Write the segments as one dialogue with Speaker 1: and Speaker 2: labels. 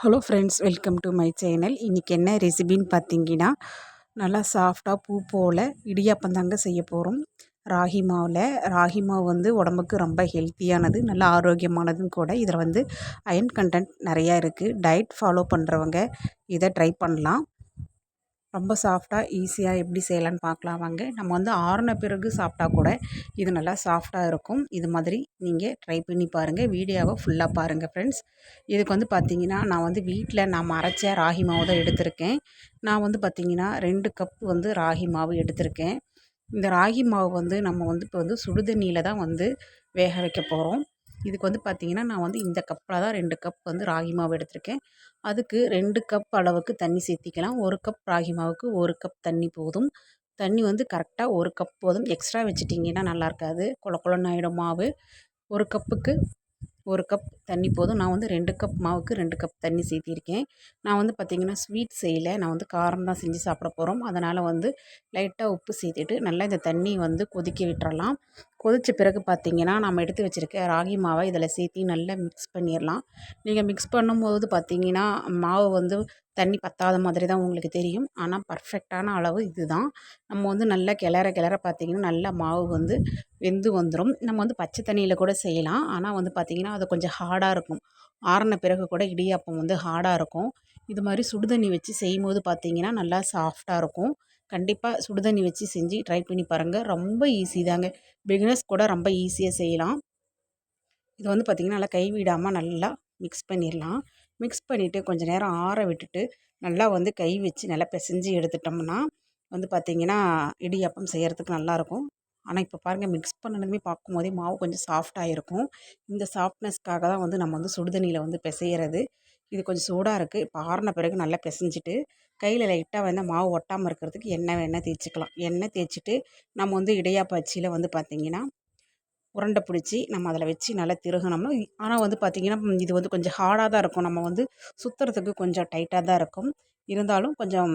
Speaker 1: Hello friends welcome to my channel. இன்றைக்கி என்ன ரெசிபின்னு பார்த்தீங்கன்னா நல்லா சாஃப்டாக பூ போல் இடியாப்பம் தாங்க செய்ய போகிறோம் ராகி மாவில். ராகி மாவு வந்து உடம்புக்கு ரொம்ப ஹெல்த்தியானது நல்லா ஆரோக்கியமானதும் கூட. இதில் வந்து அயன் கண்டென்ட் நிறையா இருக்குது டயட் ஃபாலோ பண்ணுறவங்க இதை ட்ரை பண்ணலாம். ரொம்ப சாஃப்டாக ஈஸியாக எப்படி செய்யலான்னு பார்க்கலாம் வாங்க. நம்ம வந்து ஆறின பிறகு சாப்பிட்டா கூட இது நல்லா சாஃப்டாக இருக்கும். இது மாதிரி நீங்கள் ட்ரை பண்ணி பாருங்கள் வீடியோவை ஃபுல்லாக பாருங்கள் ஃப்ரெண்ட்ஸ் இதுக்கு வந்து பார்த்திங்கன்னா நான் வந்து வீட்டில் நான் அரைச்ச ராகி மாவு தான் எடுத்திருக்கேன். நான் வந்து பார்த்திங்கன்னா ரெண்டு கப் வந்து ராகி மாவு எடுத்திருக்கேன். இந்த ராகி மாவு வந்து நம்ம வந்து இப்போ வந்து சுடுதண்ணியில் தான் வந்து வேக வைக்க போகிறோம் இதுக்கு வந்து பார்த்திங்கன்னா நான் வந்து இந்த கப்பில் தான் ரெண்டு கப் வந்து ராகி மாவு எடுத்திருக்கேன். அதுக்கு ரெண்டு கப் அளவுக்கு தண்ணி சேர்த்திக்கலாம். ஒரு கப் ராகி மாவுக்கு ஒரு கப் தண்ணி போதும். தண்ணி வந்து கரெக்டாக ஒரு கப் போதும். எக்ஸ்ட்ரா வச்சுட்டிங்கன்னா நல்லா இருக்காது. குள கொலன்னு ஆகிடும் மாவு. ஒரு கப்புக்கு ஒரு கப் தண்ணி போதும். நான் வந்து ரெண்டு கப் மாவுக்கு ரெண்டு கப் தண்ணி சேர்த்திருக்கேன். நான் வந்து பார்த்திங்கன்னா ஸ்வீட் செய்யலை. நான் வந்து காரம் தான் செஞ்சு சாப்பிட போகிறோம் அதனால் வந்து லைட்டாக உப்பு சேர்த்துட்டு நல்லா இந்த தண்ணி வந்து கொதிக்க விட்டுறலாம். கொதித்த பிறகு பார்த்திங்கன்னா நம்ம எடுத்து வச்சுருக்க ராகி மாவை இதில் சேர்த்தி நல்லா மிக்ஸ் பண்ணிடலாம் நீங்கள் மிக்ஸ் பண்ணும்போது பார்த்திங்கன்னா மாவு வந்து தண்ணி பத்தாத மாதிரி தான் உங்களுக்கு தெரியும். ஆனால் பர்ஃபெக்டான அளவு இது தான் நம்ம வந்து நல்லா கிளற கிளற பார்த்திங்கன்னா நல்லா மாவு வந்து வெந்து வந்துடும் நம்ம வந்து பச்சை தண்ணியில் கூட செய்யலாம். ஆனால் வந்து பார்த்திங்கன்னா அது கொஞ்சம் ஹார்டாக இருக்கும். ஆறின பிறகு கூட இடியாப்பம் வந்து ஹார்டாக இருக்கும். இது மாதிரி சுடுதண்ணி வச்சு செய்யும்போது பார்த்திங்கன்னா நல்லா சாஃப்டாக இருக்கும். கண்டிப்பாக சுடுதண்ணி வச்சு செஞ்சு ட்ரை பண்ணி பாருங்கள் ரொம்ப ஈஸி தாங்க. பிகினர்ஸ் கூட ரொம்ப ஈஸியாக செய்யலாம். இது வந்து பார்த்திங்கன்னா நல்லா கைவிடாமல் நல்லா மிக்ஸ் பண்ணிடலாம் மிக்ஸ் பண்ணிவிட்டு கொஞ்சம் நேரம் ஆற விட்டுட்டு நல்லா வந்து கை வச்சு நல்லா பிசைஞ்சு எடுத்துட்டோம்னா வந்து பார்த்திங்கன்னா இடியாப்பம் செய்கிறதுக்கு நல்லாயிருக்கும் ஆனால் இப்போ பாருங்கள் மிக்ஸ் பண்ணணுமே பார்க்கும்போதே மாவு கொஞ்சம் சாஃப்டாக இருக்கும். இந்த சாஃப்ட்னஸ்க்காக தான் வந்து நம்ம வந்து சுடுதண்ணியில் வந்து பிசையிறது. இது கொஞ்சம் சூடாக இருக்குது இப்போ ஆறின பிறகு நல்லா பிசைஞ்சிட்டு கையில் லைட்டாக வந்து மாவு ஒட்டாமல் இருக்கிறதுக்கு எண்ணெய் வேணால் தேய்ச்சிக்கலாம். எண்ணெய் தேய்ச்சிட்டு நம்ம வந்து இடியாப்ப அச்சியில் வந்து பார்த்திங்கன்னா உருண்டை பிடிச்சி நம்ம அதில் வச்சு நல்லா திருகணும்னா ஆனால் வந்து பார்த்திங்கன்னா இது வந்து கொஞ்சம் ஹார்டாக தான் இருக்கும். நம்ம வந்து சுற்றுறதுக்கு கொஞ்சம் டைட்டாக தான் இருக்கும். இருந்தாலும் கொஞ்சம்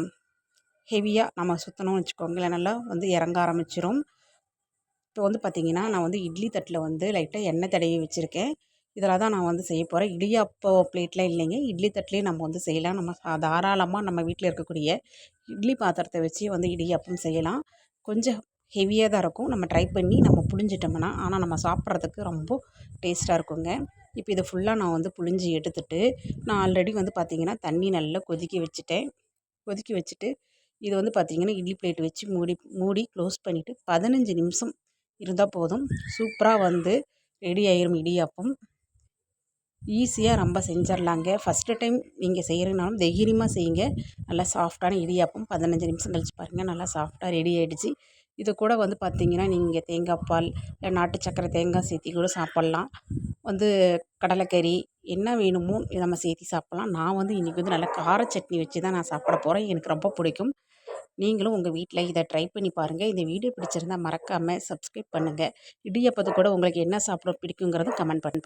Speaker 1: ஹெவியாக நம்ம சுற்றணும்னு வச்சுக்கோங்களேன். நல்லா வந்து இறங்க ஆரம்பிச்சிரும். இப்போ வந்து பார்த்திங்கன்னா நான் வந்து இட்லி தட்டில் வந்து லைட்டாக எண்ணெய் தடவி வச்சுருக்கேன். இதில் தான் நான் வந்து செய்ய போகிறேன் இடியாப்போ பிளேட்லாம் இல்லைங்க. இட்லி தட்டிலே நம்ம வந்து செய்யலாம். நம்ம தாராளமாக நம்ம வீட்டில் இருக்கக்கூடிய இட்லி பாத்திரத்தை வச்சு வந்து இடியாப்பம் செய்யலாம். கொஞ்சம் ஹெவியாக தான் இருக்கும். நம்ம ட்ரை பண்ணி நம்ம புழிஞ்சிட்டோம்னா ஆனால் நம்ம சாப்பிட்றதுக்கு ரொம்ப டேஸ்ட்டாக இருக்குங்க. இப்போ இதை ஃபுல்லாக நான் வந்து புழிஞ்சி எடுத்துட்டு நான் ஆல்ரெடி வந்து பார்த்திங்கன்னா தண்ணி நல்லா கொதிக்க வச்சுட்டேன். கொதிக்க வச்சுட்டு இது வந்து பார்த்திங்கன்னா இட்லி பிளேட் வச்சு மூடி மூடி க்ளோஸ் பண்ணிவிட்டு பதினஞ்சு நிமிஷம் இருந்தால் போதும். சூப்பராக வந்து ரெடி ஆயிரும் இடியாப்பம். ஈஸியாக ரொம்ப செஞ்சிடலாங்க ஃபஸ்ட்டு டைம் நீங்கள் செய்கிறீங்கனாலும் தைரியமாக செய்யுங்க. நல்லா சாஃப்டான இடியாப்பம் பதினஞ்சு நிமிஷம் கழிச்சு பாருங்கள் நல்லா சாஃப்டாக ரெடி ஆகிடுச்சு இது கூட வந்து பார்த்திங்கன்னா நீங்கள் தேங்காய் பால் இல்லை நாட்டு சக்கரை தேங்காய் சேர்த்தி கூட சாப்பிட்லாம். வந்து கடலைக்கறி என்ன வேணுமோ நம்ம சேர்த்தி சாப்பிட்லாம். நான் வந்து இன்றைக்கி வந்து நல்லா கார சட்னி வச்சு தான் நான் சாப்பிட போகிறேன் எனக்கு ரொம்ப பிடிக்கும். நீங்களும் உங்கள் வீட்டில் இதை ட்ரை பண்ணி பாருங்கள் இந்த வீடியோ பிடிச்சிருந்தால் மறக்காமல் சப்ஸ்கிரைப் பண்ணுங்கள் இடியப்பது கூட உங்களுக்கு என்ன சாப்பிட பிடிக்குங்கிறதும் கமெண்ட் பண்ணுங்கள்